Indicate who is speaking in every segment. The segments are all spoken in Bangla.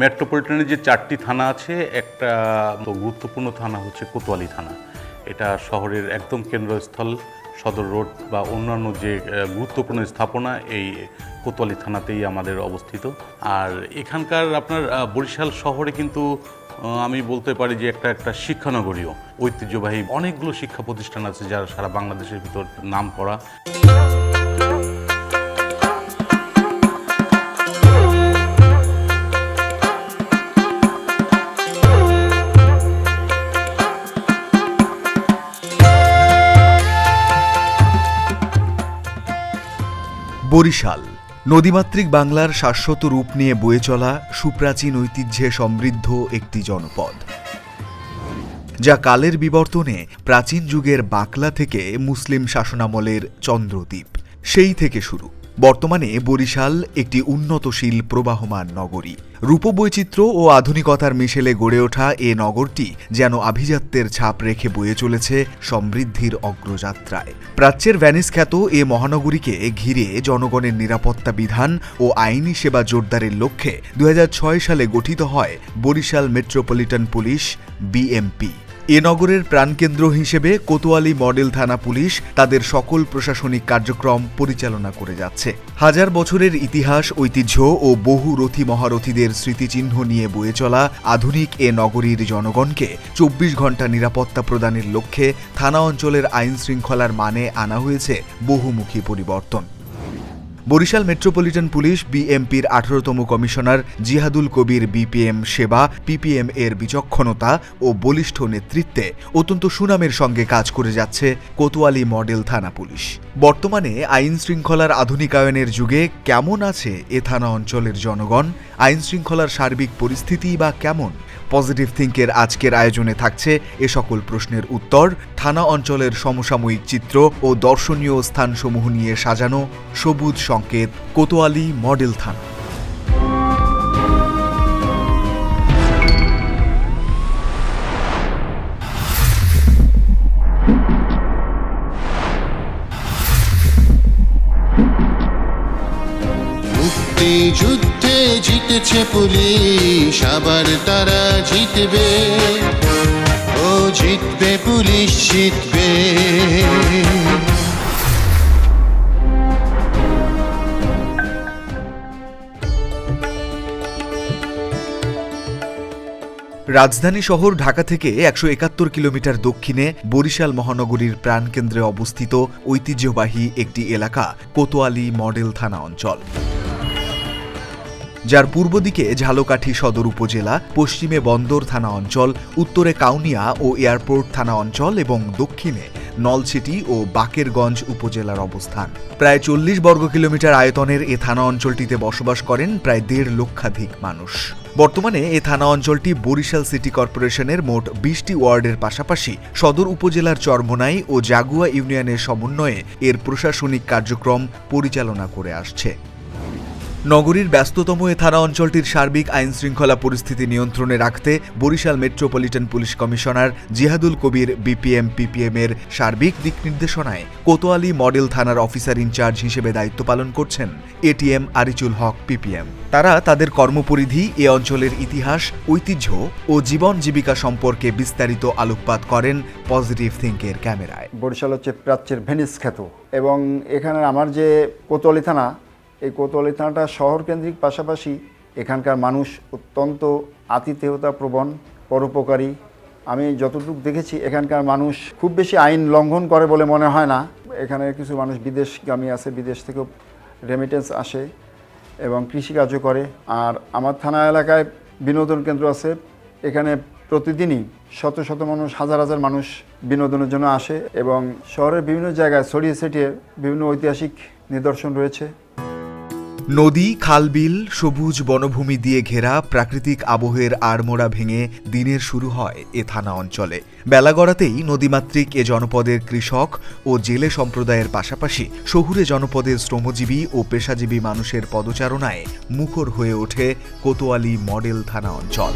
Speaker 1: মেট্রোপলিটনের যে চারটি থানা আছে, একটা গুরুত্বপূর্ণ থানা হচ্ছে কোতোয়ালি থানা। এটা শহরের একদম কেন্দ্রস্থল, সদর রোড বা অন্যান্য যে গুরুত্বপূর্ণ স্থাপনা, এই কোতোয়ালি থানাতেই আমাদের অবস্থিত। আর এখানকার আপনার বরিশাল শহরে কিন্তু আমি বলতে পারি যে একটা একটা শিক্ষানগরীয় ঐতিহ্যবাহী অনেকগুলো শিক্ষা প্রতিষ্ঠান আছে যারা সারা বাংলাদেশের ভিতর নাম করা
Speaker 2: বরিশাল। নদীমাতৃক বাংলার শাশ্বত রূপ নিয়ে বয়ে চলা সুপ্রাচীন ঐতিহ্যে সমৃদ্ধ একটি জনপদ। যা কালের বিবর্তনে প্রাচীন যুগের বাকলা থেকে মুসলিম শাসনামলের চন্দ্রদ্বীপ। সেই থেকে শুরু। বর্তমানে বরিশাল একটি উন্নতশীল প্রবাহমান নগরী। রূপবৈচিত্র্য ও আধুনিকতার মিশেলে গড়ে ওঠা এ নগরটি যেন আভিজাত্যের ছাপ রেখে বয়ে চলেছে সমৃদ্ধির অগ্রযাত্রায়। প্রাচ্যের ভ্যানিস খ্যাত এ মহানগরীকে ঘিরে জনগণের নিরাপত্তা বিধান ও আইনি সেবা জোরদারের লক্ষ্যে দু হাজার ছয় সালে গঠিত হয় বরিশাল মেট্রোপলিটন পুলিশ, বিএমপি। এ নগরের প্রাণকেন্দ্র হিসেবে কোতোয়ালি মডেল থানা পুলিশ তাদের সকল প্রশাসনিক কার্যক্রম পরিচালনা করে যাচ্ছে। হাজার বছরের ইতিহাস, ঐতিহ্য ও বহু রথী মহারথীদের স্মৃতিচিহ্ন নিয়ে বয়ে চলা আধুনিক এ নগরীর জনগণকে চব্বিশ ঘণ্টা নিরাপত্তা প্রদানের লক্ষ্যে থানা অঞ্চলের আইন শৃঙ্খলার মানে আনা হয়েছে বহুমুখী পরিবর্তন। বরিশাল মেট্রোপলিটন পুলিশ বিএমপির আঠারোতম কমিশনার জিহাদুল কবির বিপিএম সেবা, পিপিএম এর বিচক্ষণতা ও বলিষ্ঠ নেতৃত্বে অত্যন্ত সুনামের সঙ্গে কাজ করে যাচ্ছে কোতোয়ালি মডেল থানা পুলিশ। বর্তমানে আইন শৃঙ্খলার আধুনিকায়নের যুগে কেমন আছে এ থানা অঞ্চলের জনগণ? আইন শৃঙ্খলার সার্বিক পরিস্থিতি বা কেমন? পজিটিভ থিঙ্কের আজকের আয়োজনে থাকছে এ সকল প্রশ্নের উত্তর। থানা অঞ্চলের সমসাময়িক চিত্র ও দর্শনীয় স্থানসমূহ নিয়ে সাজানো সবুজ সংকেত, কোতোয়ালি মডেল থানা।
Speaker 3: মুক্তি যুদ্ধে জিতেছে পুলিশ, আবার তারা জিতবে। ও জিতবে পুলিশ, জিতবে।
Speaker 2: রাজধানী শহর ঢাকা থেকে একশো একাত্তর কিলোমিটার দক্ষিণে বরিশাল মহানগরীর প্রাণকেন্দ্রে অবস্থিত ঐতিহ্যবাহী একটি এলাকা, কোতোয়ালি মডেল থানা অঞ্চল। যার পূর্ব দিকে ঝালকাঠি সদর উপজেলা, পশ্চিমে বন্দর থানা অঞ্চল, উত্তরে কাউনিয়া ও এয়ারপোর্ট থানা অঞ্চল এবং দক্ষিণে নলছিটি ও বাকেরগঞ্জ উপজেলার অবস্থান। প্রায় চল্লিশ বর্গ কিলোমিটার আয়তনের এ থানা অঞ্চলটিতে বসবাস করেন প্রায় দেড় লক্ষাধিক মানুষ। বর্তমানে এ থানা অঞ্চলটি বরিশাল সিটি কর্পোরেশনের মোট বিশটি ওয়ার্ডের পাশাপাশি সদর উপজেলার চরমোনাই ও জাগুয়া ইউনিয়নের সমন্বয়ে এর প্রশাসনিক কার্যক্রম পরিচালনা করে আসছে। নগরীর ব্যস্ততম এ থানা অঞ্চলটির সার্বিক আইন শৃঙ্খলা পরিস্থিতি নিয়ন্ত্রণে রাখতে Barishal metropolitan police commissioner Jihadul Kabir, BPM, PPM এর সার্বিক দিক নির্দেশনায় কোতোয়ালি মডেল থানার অফিসার ইনচার্জ হিসেবে দায়িত্ব পালন করছেন এটিএম আরিচুল হক, পিপিএম। তারা তাদের কর্মপরিধি, এ অঞ্চলের ইতিহাস, ঐতিহ্য ও জীবন জীবিকা সম্পর্কে বিস্তারিত আলোকপাত করেন পজিটিভ থিঙ্কের ক্যামেরায়।
Speaker 4: বরিশাল হচ্ছে প্রাচ্যের ভেনিস খ্যাত এবং এখানে আমার যে কোতোয়ালি থানা এই কোতোয়ালি থানাটা শহর কেন্দ্রিক পাশাপাশি এখানকার মানুষ অত্যন্ত আতিথেয়তা প্রবণ পরোপকারী। আমি যতটুকু দেখেছি, এখানকার মানুষ খুব বেশি আইন লঙ্ঘন করে বলে মনে হয় না। এখানে কিছু মানুষ বিদেশগামী আছে, বিদেশ থেকেও রেমিটেন্স আসে এবং কৃষিকাজও করে। আর আমার থানা এলাকায় বিনোদন কেন্দ্র আছে। এখানে প্রতিদিনই শত শত মানুষ, হাজার হাজার মানুষ বিনোদনের জন্য আসে এবং শহরের বিভিন্ন জায়গায় ছড়িয়ে ছিটিয়ে বিভিন্ন ঐতিহাসিক নিদর্শন রয়েছে।
Speaker 2: নদী, খালবিল, সবুজ বনভূমি দিয়ে ঘেরা প্রাকৃতিক আবহের আড়মোড়া ভেঙে দিনের শুরু হয় এ থানা অঞ্চলে। বেলাগড়াতেই নদীমাতৃক এ জনপদের কৃষক ও জেলে সম্প্রদায়ের পাশাপাশি শহুরে জনপদের শ্রমজীবী ও পেশাজীবী মানুষের পদচারণায় মুখর হয়ে ওঠে কোতোয়ালি মডেল থানা অঞ্চল।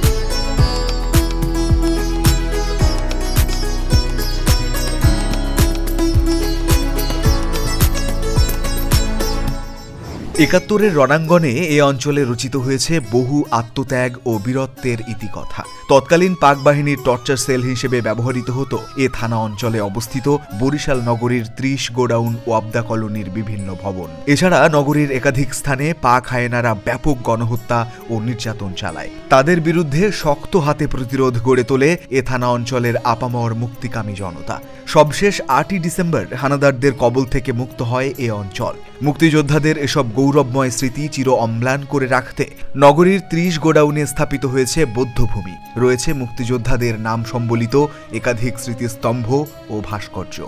Speaker 2: একাত্তরের রণাঙ্গনে এ অঞ্চলে রচিত হয়েছে বহু আত্মত্যাগ ও বীরত্বের ইতিকথা। তৎকালীন পাক বাহিনীর টর্চার সেল হিসেবে ব্যবহৃত হতো। এ থানা অঞ্চলে অবস্থিত বরিশাল নগরীর ত্রিশ গোডাউন ও আবদা কলোনির বিভিন্ন ভবন। এছাড়া নগরীর একাধিক স্থানে পাক হায়নারা ব্যাপক গণহত্যা ও নির্যাতন চালায়। তাদের বিরুদ্ধে শক্ত হাতে প্রতিরোধ গড়ে তোলে এ থানা অঞ্চলের আপামর মুক্তিকামী জনতা। সবশেষ আটই ডিসেম্বর হানাদারদের কবল থেকে মুক্ত হয় এ অঞ্চল। মুক্তিযোদ্ধাদের এসব গৌরবময় স্মৃতি চির অম্লান করে রাখতে নগরীর ত্রিশ গোডাউনে স্থাপিত হয়েছে বৌদ্ধভূমি। রয়েছে মুক্তিযোদ্ধাদের নাম সম্বলিত একাধিক স্মৃতিস্তম্ভ ও ভাস্কর্য।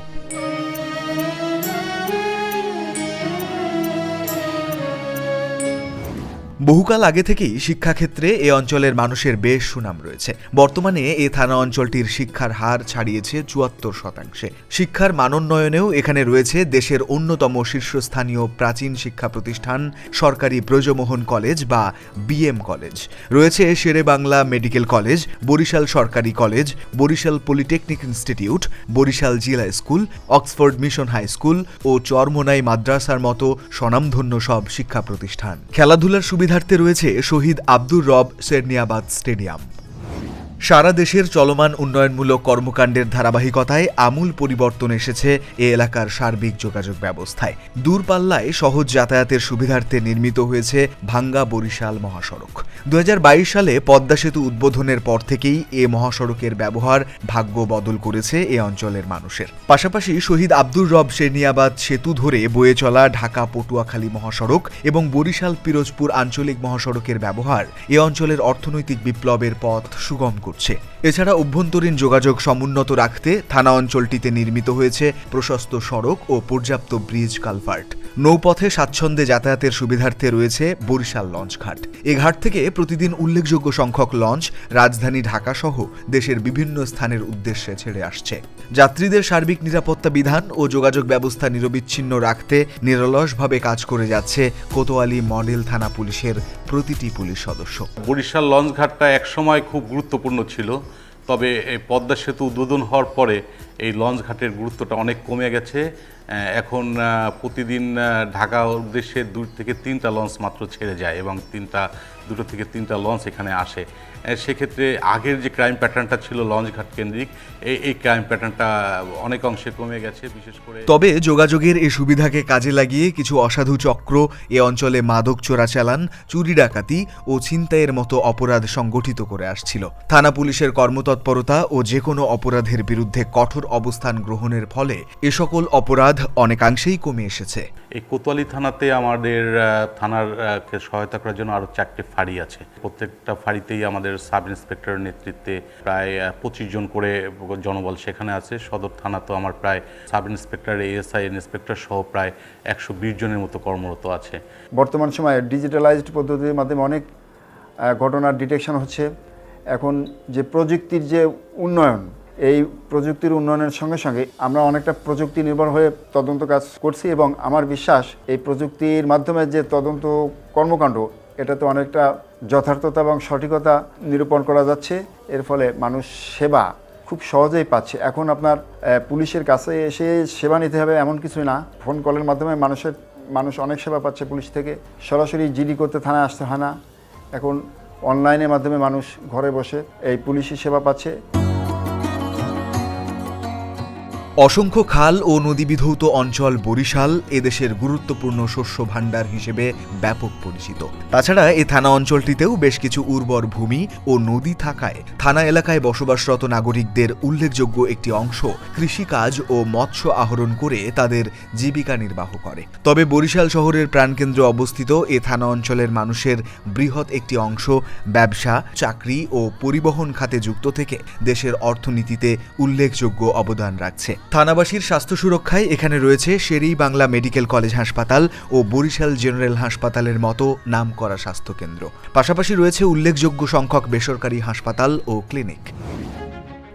Speaker 2: বহুকাল আগে থেকেই শিক্ষাক্ষেত্রে এ অঞ্চলের মানুষের বেশ সুনাম রয়েছে। বর্তমানে এ থানা অঞ্চলটির শিক্ষার হার ছাড়িয়েছে চুয়াত্তর শতাংশে। শিক্ষার মানোন্নয়নেও এখানে রয়েছে দেশের অন্যতম শীর্ষস্থানীয় প্রাচীন শিক্ষা প্রতিষ্ঠান, সরকারি ব্রজমোহন কলেজ বা বিএম কলেজ। রয়েছে শেরে বাংলা মেডিকেল কলেজ, বরিশাল সরকারি college, Barishal polytechnic institute, Barishal জিলা school, Oxford mission high school ও চরমোনাই মাদ্রাসার মতো স্বনামধন্য সব শিক্ষা প্রতিষ্ঠান। খেলাধুলার সুবিধার্থে রয়েছে শহীদ আব্দুর রব সেরনিয়াবাদ স্টেডিয়াম। সারা দেশের চলমান উন্নয়নমূলক কর্মকাণ্ডের ধারাবাহিকতায় আমূল পরিবর্তন এসেছে এ এলাকার সার্বিক যোগাযোগ ব্যবস্থায়। দূরপাল্লায় সহজ যাতায়াতের সুবিধার্থে নির্মিত হয়েছে ভাঙ্গা বরিশাল মহাসড়ক। দু হাজার বাইশ সালে পদ্মা সেতু উদ্বোধনের পর থেকেই এ মহাসড়কের ব্যবহার ভাগ্য বদল করেছে এ অঞ্চলের মানুষের। পাশাপাশি শহীদ আব্দুর রব শেরনিয়াবাদ সেতু ধরে বয়ে চলা ঢাকা পটুয়াখালী মহাসড়ক এবং বরিশাল পিরোজপুর আঞ্চলিক মহাসড়কের ব্যবহার এ অঞ্চলের অর্থনৈতিক বিপ্লবের পথ সুগম করছে। এছাড়া অভ্যন্তরীণ যোগাযোগ সমুন্নত রাখতে থানা অঞ্চলটিতে নির্মিত হয়েছে প্রশস্ত সড়ক ও পর্যাপ্ত ব্রিজ কালভার্ট। নৌপথে স্বাচ্ছন্দ্যে যাতায়াতের সুবিধার্থে রয়েছে বরিশাল লঞ্চঘাট এ ঘাট থেকে প্রতিদিন উল্লেখযোগ্য সংখ্যক লঞ্চ রাজধানী ঢাকা সহ দেশের বিভিন্ন স্থানের উদ্দেশ্যে ছেড়ে আসছে। যাত্রীদের সার্বিক নিরাপত্তা বিধান ও যোগাযোগ ব্যবস্থা নিরবিচ্ছিন্ন রাখতে নিরলসভাবে কাজ করে যাচ্ছে কোতোয়ালি মডেল থানা পুলিশের প্রতিটি পুলিশ সদস্য।
Speaker 1: বরিশাল লঞ্চ ঘাটটা একসময় খুব গুরুত্বপূর্ণ ছিল। তবে এই পদ্মা সেতু উদ্বোধন হওয়ার পরে এই লঞ্চ ঘাটের গুরুত্বটা অনেক কমে গেছে। এখন প্রতিদিন ঢাকা উদ্দেশ্যে দু থেকে তিনটা লঞ্চ মাত্র ছেড়ে যায় এবং তিনটা, দুটো থেকে তিনটা লঞ্চ এখানে আসে। সেক্ষেত্রে আগের যে ক্রাইম প্যাটার্নটা ছিল লঞ্চ ঘাট কেন্দ্রিক, এই এই ক্রাইম প্যাটার্নটা অনেক অংশে কমে গেছে, বিশেষ করে
Speaker 2: তবে যোগাযোগের এই সুবিধাকে কাজে লাগিয়ে কিছু অসাধু চক্র এ অঞ্চলে মাদক চোরাচালান, চুরি ডাকাতি ও ছিনতাইয়ের মতো অপরাধ সংগঠিত করে আসছিল। থানা পুলিশের কর্মতৎপরতা ও যে কোনো অপরাধের বিরুদ্ধে কঠোর অবস্থান গ্রহণের ফলে এ সকল অপরাধ অনেকাংশেই কমে এসেছে।
Speaker 1: এই কোতোয়ালি থানাতে আমাদের থানার সহায়তা করার জন্য আরও চারটে ফাঁড়ি আছে। প্রত্যেকটা ফাঁড়িতেই আমাদের সাব ইন্সপেক্টরের নেতৃত্বে প্রায় পঁচিশ জন করে জনবল সেখানে আছে। সদর থানা তো আমার প্রায় সাব ইন্সপেক্টর এএসআই ইন্সপেক্টর সহ প্রায় একশো বিশ জনের মতো কর্মরত আছে।
Speaker 4: বর্তমান সময়ে ডিজিটালাইজড পদ্ধতির মাধ্যমে অনেক ঘটনার ডিটেকশন হচ্ছে। এখন যে প্রযুক্তির যে উন্নয়ন এই প্রযুক্তির উন্নয়নের সঙ্গে সঙ্গে আমরা অনেকটা প্রযুক্তি নির্ভর হয়ে তদন্ত কাজ করছি এবং আমার বিশ্বাস এই প্রযুক্তির মাধ্যমে যে তদন্ত কর্মকাণ্ড, এটাতে অনেকটা যথার্থতা এবং সঠিকতা নিরূপণ করা যাচ্ছে। এর ফলে মানুষ সেবা খুব সহজেই পাচ্ছে। এখন আপনার পুলিশের কাছে এসে সেবা নিতে হবে এমন কিছুই না। ফোন কলের মাধ্যমে মানুষের, মানুষ অনেক সেবা পাচ্ছে পুলিশ থেকে। সরাসরি জিডি করতে থানায় আসতে হয় না। এখন অনলাইনের মাধ্যমে মানুষ ঘরে বসে এই পুলিশি সেবা পাচ্ছে।
Speaker 2: অসংখ্য খাল ও নদীবিধৌত অঞ্চল বরিশাল এদেশের গুরুত্বপূর্ণ শস্য ভাণ্ডার হিসেবে ব্যাপক পরিচিত। তাছাড়া এ থানা অঞ্চলটিতেও বেশ কিছু উর্বর ভূমি ও নদী থাকায় থানা এলাকায় বসবাসরত নাগরিকদের উল্লেখযোগ্য একটি অংশ কৃষিকাজ ও মৎস্য আহরণ করে তাদের জীবিকা নির্বাহ করে। তবে বরিশাল শহরের প্রাণকেন্দ্রে অবস্থিত এ থানা অঞ্চলের মানুষের বৃহৎ একটি অংশ ব্যবসা, চাকরি ও পরিবহন খাতে যুক্ত থেকে দেশের অর্থনীতিতে উল্লেখযোগ্য অবদান রাখছে। থানাবাসীর স্বাস্থ্য সুরক্ষায় এখানে রয়েছে শেরি বাংলা মেডিকেল কলেজ হাসপাতাল ও বরিশাল জেনারেল হাসপাতালের মতো নাম করা স্বাস্থ্যকেন্দ্র। পাশাপাশি রয়েছে উল্লেখযোগ্য সংখ্যক বেসরকারি হাসপাতাল ও ক্লিনিক।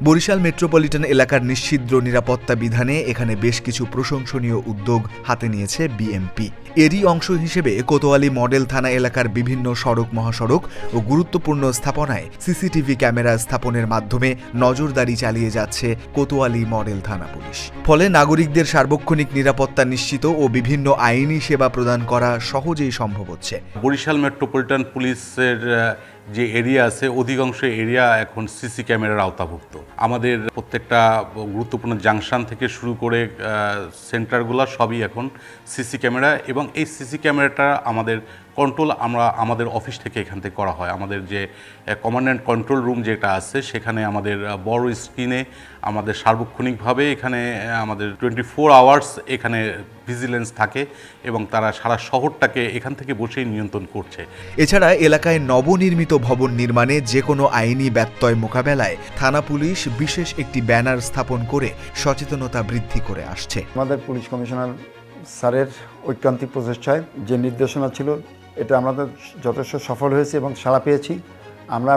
Speaker 2: বরিশাল মেট্রোপলিটন এলাকার নিশ্ছিদ্র নিরাপত্তা বিধানে এখানে বেশ কিছু প্রশংসনীয় উদ্যোগ হাতে নিয়েছে বিএমপি। এরই অংশ হিসেবে কোতোয়ালি মডেল থানা এলাকার বিভিন্ন সড়ক মহাসড়ক ও গুরুত্বপূর্ণ স্থাপনায় সিসিটিভি ক্যামেরা স্থাপনের মাধ্যমে নজরদারি চালিয়ে যাচ্ছে কোতোয়ালি মডেল থানা পুলিশ। ফলে নাগরিকদের সার্বক্ষণিক নিরাপত্তা নিশ্চিত ও বিভিন্ন আইনি সেবা প্রদান করা সহজেই সম্ভব হচ্ছে।
Speaker 1: বরিশাল মেট্রোপলিটন পুলিশের যে এরিয়া আছে, অধিকাংশ এরিয়া এখন সিসি ক্যামেরার আওতাভুক্ত। আমাদের প্রত্যেকটা গুরুত্বপূর্ণ জাংশন থেকে শুরু করে সেন্টারগুলো সবই এখন সিসি ক্যামেরা এবং এই সিসি ক্যামেরাটা আমাদের কন্ট্রোল আমরা আমাদের অফিস থেকে এখান থেকে করা হয়। আমাদের যে কমান্ড্যান্ট কন্ট্রোল রুম যেটা আছে সেখানে আমাদের বড় স্ক্রিনে আমাদের সার্বক্ষণিকভাবে এখানে আমাদের টোয়েন্টি ফোর আওয়ার্স এখানে ভিজিলেন্স থাকে এবং তারা সারা শহরটাকে এখান থেকে বসেই নিয়ন্ত্রণ করছে।
Speaker 2: এছাড়া এলাকায় নবনির্মিত ভবন নির্মাণে যে কোনো আইনি ব্যত্যয় মোকাবেলায় থানা পুলিশ বিশেষ একটি ব্যানার স্থাপন করে সচেতনতা বৃদ্ধি করে আসছে।
Speaker 4: আমাদের পুলিশ কমিশনার স্যারের ঐকান্তিক প্রচেষ্টায় যে নির্দেশনা ছিল এটা আমাদের যথেষ্ট সফল হয়েছে এবং সাড়া পেয়েছি। আমরা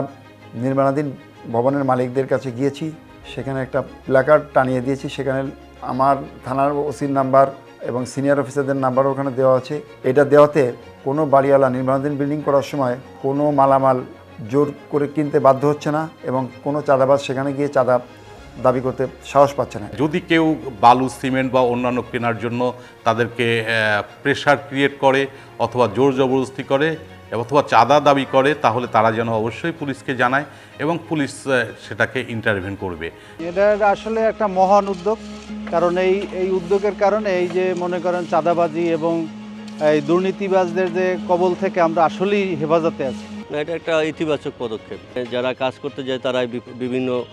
Speaker 4: নির্মাণাধীন ভবনের মালিকদের কাছে গিয়েছি, সেখানে একটা প্ল্যাকার্ড টানিয়ে দিয়েছি, সেখানে আমার থানার ওসির নাম্বার এবং সিনিয়র অফিসারদের নাম্বারও ওখানে দেওয়া আছে। এটা দেওয়াতে কোনো বাড়িওয়ালা নির্মাণাধীন বিল্ডিং করার সময় কোনো মালামাল জোর করে কিনতে বাধ্য হচ্ছে না এবং কোনো চাঁদাবাজ সেখানে গিয়ে চাঁদা দাবি করতে সাহস পাচ্ছে না।
Speaker 1: যদি কেউ বালু সিমেন্ট বা অন্যান্য কেনার জন্য তাদেরকে প্রেশার ক্রিয়েট করে অথবা জোর জবরদস্তি করে অথবা চাঁদা দাবি করে তাহলে তারা যেন অবশ্যই পুলিশকে জানায় এবং পুলিশ সেটাকে ইন্টারভেন করবে।
Speaker 5: এটা আসলে একটা মহান উদ্যোগ কারণ এই এই উদ্যোগের কারণে এই যে মনে করেন চাঁদাবাজি এবং এই দুর্নীতিবাজদের যে কবল থেকে আমরা আসলেই হেফাজতে আছি।
Speaker 6: এটা একটা ইতিবাচক পদক্ষেপ। যারা কাজ করতে যায় তারা বি- বিভিন্ন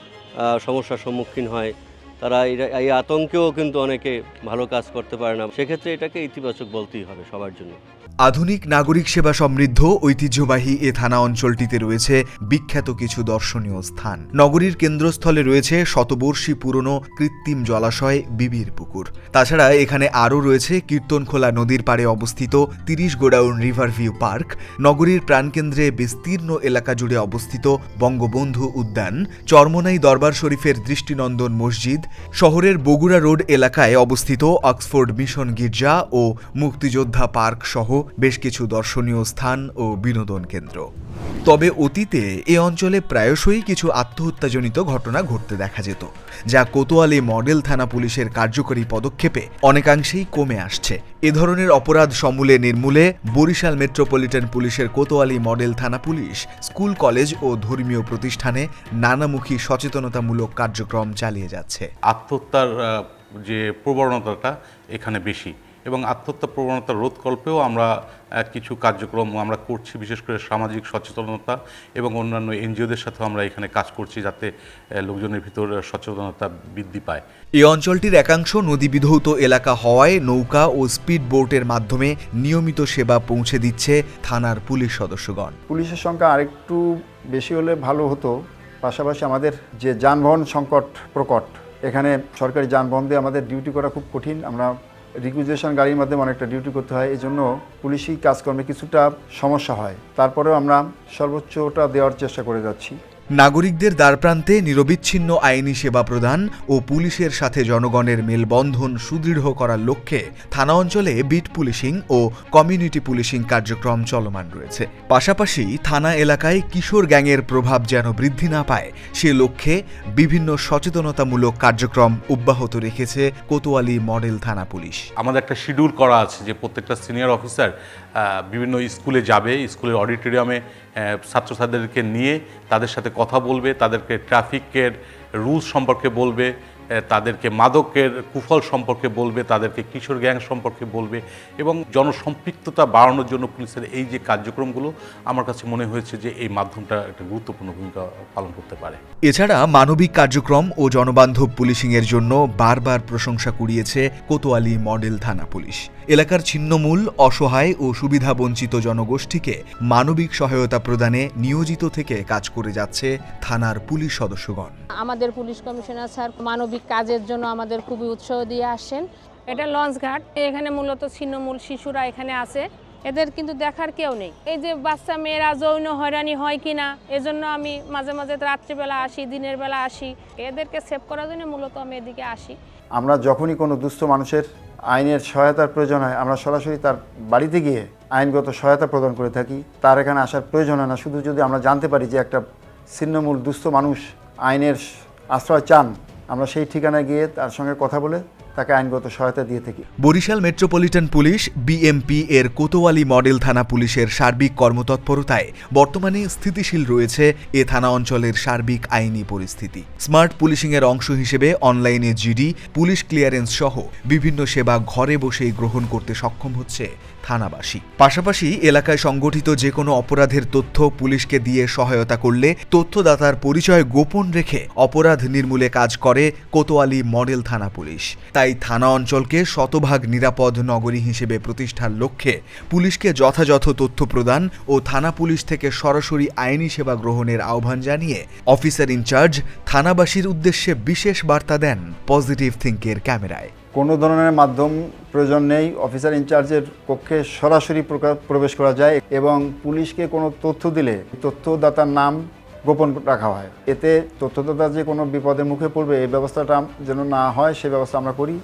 Speaker 6: সমস্যার সম্মুখীন হয়। তারা এই আতঙ্কেও কিন্তু অনেকে ভালো কাজ করতে পারে না। সেক্ষেত্রে এটাকে ইতিবাচক বলতেই হবে সবার জন্য।
Speaker 2: আধুনিক নাগরিক সেবা সমৃদ্ধ ঐতিহ্যবাহী এ থানা অঞ্চলটিতে রয়েছে বিখ্যাত কিছু দর্শনীয় স্থান। নগরীর কেন্দ্রস্থলে রয়েছে শতবর্ষী পুরনো কৃত্রিম জলাশয় বিবির পুকুর। তাছাড়া এখানে আরও রয়েছে কীর্তনখোলা নদীর পাড়ে অবস্থিত তিরিশ গোডাউন রিভার ভিউ পার্ক। নগরীর প্রাণকেন্দ্রে বিস্তীর্ণ এলাকা জুড়ে অবস্থিত বঙ্গবন্ধু উদ্যান, চরমনাই দরবার শরীফের দৃষ্টিনন্দন মসজিদ, শহরের বগুড়া রোড এলাকায় অবস্থিত অক্সফোর্ড মিশন গির্জা ও মুক্তিযোদ্ধা পার্ক সহ বেশ কিছু দর্শনীয় স্থান ও বিনোদন কেন্দ্র। তবে অতীতে এ অঞ্চলে প্রায়শই কিছু আত্মহত্যাজনিত ঘটনা ঘটতে দেখা যেত, যা কোতোয়ালি মডেল থানা পুলিশের কার্যকরী পদক্ষেপে অনেকাংশেই কমে আসছে। এ ধরনের অপরাধ সমূলে নির্মূলে বরিশাল মেট্রোপলিটন পুলিশের কোতোয়ালি মডেল থানা পুলিশ, স্কুল, কলেজ ও ধর্মীয় প্রতিষ্ঠানে নানামুখী সচেতনতামূলক কার্যক্রম চালিয়ে যাচ্ছে।
Speaker 1: আত্মহত্যার যে প্রবণতাটা এখানে বেশি। এবং আত্মহত্যা প্রবণতা রোধকল্পেও আমরা কিছু কার্যক্রম আমরা করছি বিশেষ করে সামাজিক সচেতনতা এবং অন্যান্য এনজিওদের সাথেও আমরা এখানে কাজ করছি যাতে লোকজনের ভিতর সচেতনতা বৃদ্ধি পায়।
Speaker 2: এই অঞ্চলটির একাংশ নদীবিধৌত এলাকা হওয়ায় নৌকা ও স্পিড বোটের মাধ্যমে নিয়মিত সেবা পৌঁছে দিচ্ছে থানার পুলিশ সদস্যগণ।
Speaker 4: পুলিশের সংখ্যা আরেকটু বেশি হলে ভালো হতো। পাশাপাশি আমাদের যে যানবাহন সংকট প্রকট এখানে সরকারি যানবাহন দিয়ে আমাদের ডিউটি করা খুব কঠিন। আমরা রিকুইজেশন গাড়ির মাধ্যমে অনেকটা ডিউটি করতে হয়। এই জন্য পুলিশি কাজকর্মে কিছুটা সমস্যা হয়। তারপরেও আমরা সর্বোচ্চটা দেওয়ার চেষ্টা করে যাচ্ছি।
Speaker 2: নাগরিকদের দ্বারপ্রান্তে নিরবিচ্ছিন্ন আইনি সেবা প্রদান ও পুলিশের সাথে জনগণের মেলবন্ধন সুদৃঢ় করার লক্ষ্যে থানা অঞ্চলে বিট পুলিশিং ও কমিউনিটি পুলিশিং কার্যক্রম চলমান রয়েছে। পাশাপাশি থানা এলাকায় কিশোর গ্যাংয়ের প্রভাব যেন বৃদ্ধি না পায়, সে লক্ষ্যে বিভিন্ন সচেতনতামূলক কার্যক্রম অব্যাহত রেখেছে কোতোয়ালি মডেল থানা পুলিশ।
Speaker 1: আমাদের একটা শিডিউল করা আছে যে প্রত্যেকটা সিনিয়র অফিসার বিভিন্ন স্কুলে যাবে, স্কুলের অডিটোরিয়ামে ছাত্রছাত্রীদেরকে নিয়ে তাদের সাথে কথা বলবে, তাদেরকে ট্রাফিকের রুলস সম্পর্কে বলবে তাদেরকে মাদকের কুফল সম্পর্কে বলবে তাদেরকে কিশোর গ্যাং সম্পর্কে বলবে এবং জনসম্পৃক্ততা বাড়ানোর জন্য পুলিশের এই যে কার্যক্রমগুলো আমার কাছে মনে হয়েছে যে এই মাধ্যমটা একটা গুরুত্বপূর্ণ ভূমিকা পালন করতে পারে।
Speaker 2: এছাড়া মানবিক কার্যক্রম ও জনবান্ধব পুলিশিংয়ের জন্য বারবার প্রশংসা কুড়িয়েছে কোতোয়ালি মডেল থানা পুলিশ। এলাকার ছিন্নমূল অসহায় ও সুবিধাবঞ্চিত জনগোষ্ঠীকে মানবিক সহায়তা প্রদানে নিয়োজিত থেকে কাজ করে যাচ্ছে থানার পুলিশ সদস্যগণ।
Speaker 7: আমাদের পুলিশ কমিশনার স্যার মানবিক কাজের জন্য আমাদের খুবই উৎসাহ দিয়ে আসছেন
Speaker 8: এটা লঞ্চ ঘাট এখানে মূলত ছিন্নমূল শিশুরা এখানে আছে।
Speaker 7: এদের কিন্তু দেখার কেউ নেই। এই যে বাচ্চা মেয়েরা যৌন হয়রানি হয় কি না এজন্য আমি মাঝে মাঝে রাত্রিবেলা আসি দিনের বেলা আসি। এদেরকে সেভ করার জন্য মূলত আমি এদিকে আসি।
Speaker 4: আমরা যখনই কোনো দুস্থ মানুষের আইনের সহায়তার প্রয়োজন হয় আমরা সরাসরি তার বাড়িতে গিয়ে আইনগত সহায়তা প্রদান করে থাকি। তার এখানে আসার প্রয়োজন হয় না। শুধু যদি আমরা জানতে পারি যে একটা ছিন্নমূল দুস্থ মানুষ আইনের আশ্রয় চান আমরা সেই ঠিকানায় গিয়ে তার সঙ্গে কথা বলে তাকে আইনগত সহায়তা দিয়ে থাকি।
Speaker 2: বরিশাল মেট্রোপলিটন পুলিশ, বিএমপি এর কোতোয়ালি মডেল থানা পুলিশের সার্বিক কর্মতৎপরতায় বর্তমানে স্থিতিশীল রয়েছে এ থানা অঞ্চলের সার্বিক আইনি পরিস্থিতি। স্মার্ট পুলিশিংয়ের অংশ হিসেবে অনলাইনে জিডি, পুলিশ ক্লিয়ারেন্স সহ বিভিন্ন সেবা ঘরে বসেই গ্রহণ করতে সক্ষম হচ্ছে থানাবাসী। পাশাপাশি এলাকায় সংগঠিত যে কোনো অপরাধের তথ্য পুলিশকে দিয়ে সহায়তা করলে তথ্যদাতার পরিচয় গোপন রেখে অপরাধ নির্মূলে কাজ করে কোতোয়ালি মডেল থানা পুলিশ। তাই থানা অঞ্চলকে শতভাগ নিরাপদ নগরী হিসেবে প্রতিষ্ঠার লক্ষ্যে পুলিশকে যথাযথ তথ্য প্রদান ও থানা পুলিশ থেকে সরাসরি আইনি সেবা গ্রহণের আহ্বান জানিয়ে অফিসার ইনচার্জ থানাবাসীর উদ্দেশ্যে বিশেষ বার্তা দেন পজিটিভ থিঙ্কের ক্যামেরায়।
Speaker 4: কোনো ধরনের মাধ্যম প্রয়োজন নেই, অফিসার ইনচার্জের কক্ষে সরাসরি প্রবেশ করা যায় এবং পুলিশকে কোনো তথ্য দিলে তথ্যদাতার নাম গোপন রাখা হয়। এতে তথ্যদাতা যে কোনো বিপদের মুখে পড়বে, এই ব্যবস্থাটা যেন না হয়, সে ব্যবস্থা আমরা করি।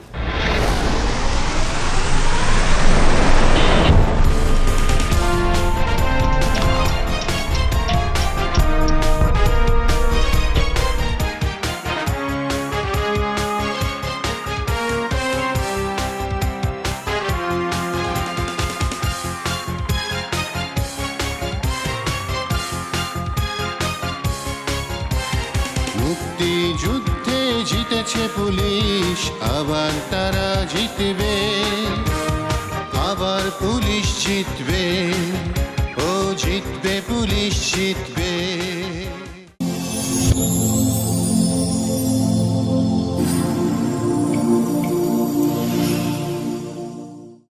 Speaker 3: জিতেছে পুলিশ আবার তারা জিতবে। আবার পুলিশ জিতবে।